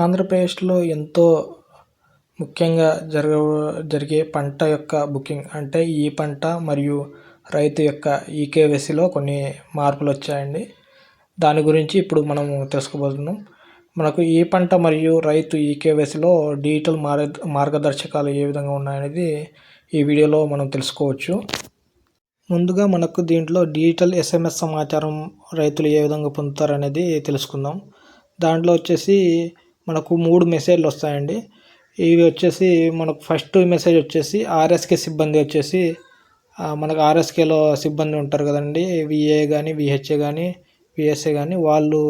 ఆంధ్రప్రదేశ్లో ఎంతో ముఖ్యంగా జరగ జరిగే పంట యొక్క బుకింగ్ అంటే ఈ పంట మరియు రైతు యొక్క ఈకేవైసీలో కొన్ని మార్పులు వచ్చాయండి. దాని గురించి ఇప్పుడు మనము తెలుసుకోబోతున్నాం. మనకు ఈ పంట మరియు రైతు ఈకేవైసీలో డిజిటల్ మార్గ మార్గదర్శకాలు ఏ విధంగా ఉన్నాయనేది ఈ వీడియోలో మనం తెలుసుకోవచ్చు. ముందుగా మనకు దీంట్లో డిజిటల్ ఎస్ఎంఎస్ సమాచారం రైతులు ఏ విధంగా పొందుతారు అనేది తెలుసుకుందాం. దాంట్లో వచ్చేసి మనకు మూడు మెసేజ్లు వస్తాయండి. ఇవి వచ్చేసి మనకు ఫస్ట్ మెసేజ్ వచ్చేసి ఆర్ఎస్కే సిబ్బంది వచ్చేసి మనకు ఆర్ఎస్కేలో సిబ్బంది ఉంటారు కదండి. విఏ కానీ విహెచ్ఏ కానీ విఎస్ఏ కానీ వాళ్ళు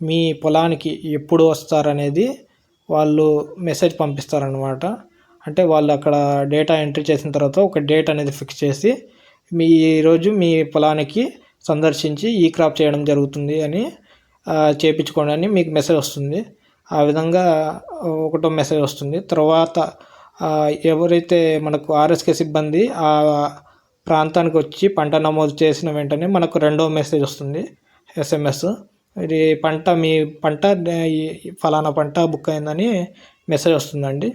మీ పొలానికి ఎప్పుడు వస్తారనేది వాళ్ళు మెసేజ్ పంపిస్తారనమాట అంటే వాళ్ళు అక్కడ డేటా ఎంట్రీ చేసిన తర్వాత ఒక డేట్ అనేది ఫిక్స్ చేసి మీ ఈరోజు మీ పొలానికి సందర్శించి ఈ క్రాప్ చేయడం జరుగుతుంది అని చేపించుకోండి అని మీకు మెసేజ్ వస్తుంది. ఆ విధంగా ఒకటో మెసేజ్ వస్తుంది. తర్వాత ఎవరైతే మనకు ఆర్ఎస్కే సిబ్బంది ఆ ప్రాంతానికి వచ్చి పంట నమోదు చేసిన వెంటనే మనకు రెండో మెసేజ్ వస్తుంది. ఎస్ఎంఎస్ ఇది పంట మీ పంట ఫలానా పంట బుక్ అయిందని మెసేజ్ వస్తుందండి.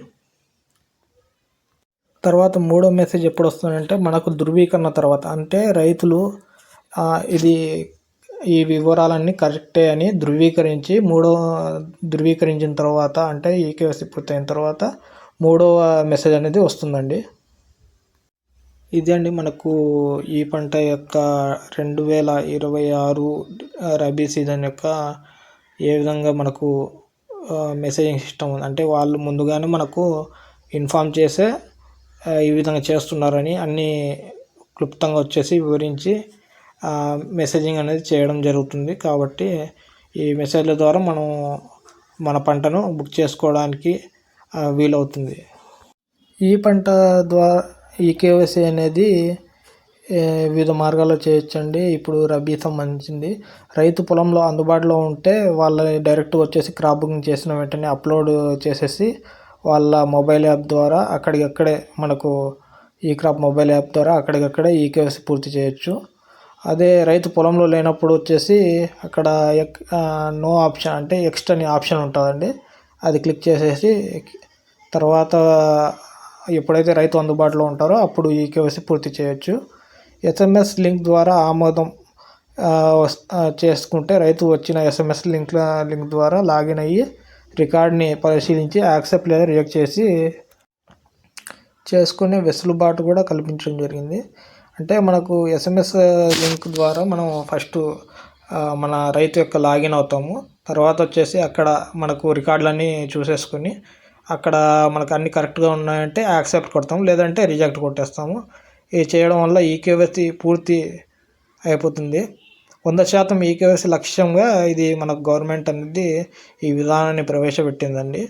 తర్వాత మూడో మెసేజ్ ఎప్పుడు వస్తుందంటే మనకు ధృవీకరణ తర్వాత. అంటే రైతులు ఇది ఈ వివరాలన్నీ కరెక్టే అని ధృవీకరించి మూడో ధృవీకరించిన తర్వాత అంటే ఈ ఈకేవైసీ పూర్తయిన తర్వాత మూడవ మెసేజ్ అనేది వస్తుందండి. ఇది అండి మనకు ఈ పంట యొక్క రెండు వేల ఇరవై ఆరు రబీ సీజన్ యొక్క ఏ విధంగా మనకు మెసేజింగ్ సిస్టమ్ ఉంది. అంటే వాళ్ళు ముందుగానే మనకు ఇన్ఫామ్ చేసే ఈ విధంగా చేస్తున్నారని అన్నీ క్లుప్తంగా వచ్చేసి వివరించి మెసేజింగ్ అనేది చేయడం జరుగుతుంది. కాబట్టి ఈ మెసేజ్ల ద్వారా మనం మన పంటను బుక్ చేసుకోవడానికి వీలవుతుంది. ఈ పంట ద్వారా ఈ కేవైసీ అనేది వివిధ మార్గాల్లో చేయొచ్చండి. ఇప్పుడు రబీ సంబంధించింది. రైతు పొలంలో అందుబాటులో ఉంటే వాళ్ళ డైరెక్ట్గా వచ్చేసి క్రాప్ బుకింగ్ చేసిన వెంటనే అప్లోడ్ చేసేసి వాళ్ళ మొబైల్ యాప్ ద్వారా అక్కడికక్కడే మనకు ఈ క్రాప్ మొబైల్ యాప్ ద్వారా అక్కడికక్కడే ఈ కేవైసీ పూర్తి చేయొచ్చు. అదే రైతు పొలంలో లేనప్పుడు వచ్చేసి అక్కడ నో ఆప్షన్ అంటే ఎక్స్ట్ అనే ఆప్షన్ ఉంటుందండి. అది క్లిక్ చేసేసి తర్వాత ఎప్పుడైతే రైతు అందుబాటులో ఉంటారో అప్పుడు ఈ కేవైసీ పూర్తి చేయొచ్చు. ఎస్ఎంఎస్ లింక్ ద్వారా ఆమోదం చేసుకుంటే రైతు వచ్చిన ఎస్ఎంఎస్ లింక్ లింక్ ద్వారా లాగిన్ అయ్యి రికార్డ్ని పరిశీలించి యాక్సెప్ట్ లేదా రిజెక్ట్ చేసి చేసుకునే వెసులుబాటు కూడా కల్పించడం జరిగింది. అంటే మనకు ఎస్ఎంఎస్ లింక్ ద్వారా మనం ఫస్ట్ మన రైతు యొక్క లాగిన్ అవుతాము. తర్వాత వచ్చేసి అక్కడ మనకు రికార్డులన్నీ చూసేసుకొని అక్కడ మనకు అన్ని కరెక్ట్గా ఉన్నాయంటే యాక్సెప్ట్ కొడతాము లేదంటే రిజెక్ట్ కొట్టేస్తాము. ఇది చేయడం వల్ల ఈకేవైసీ పూర్తి అయిపోతుంది. వంద శాతం ఈకేవైసీ లక్ష్యంగా ఇది మనకు గవర్నమెంట్ అనేది ఈ విధానాన్ని ప్రవేశపెట్టిందండి.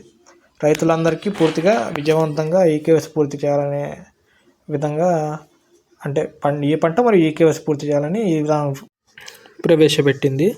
రైతులందరికీ పూర్తిగా విజయవంతంగా ఈకేవైసీ పూర్తి చేయాలనే విధంగా అంటే పంట ఏ పంట మరి ఏ కేవైసీ పూర్తి చేయాలని ఈ విధానం ప్రవేశపెట్టింది.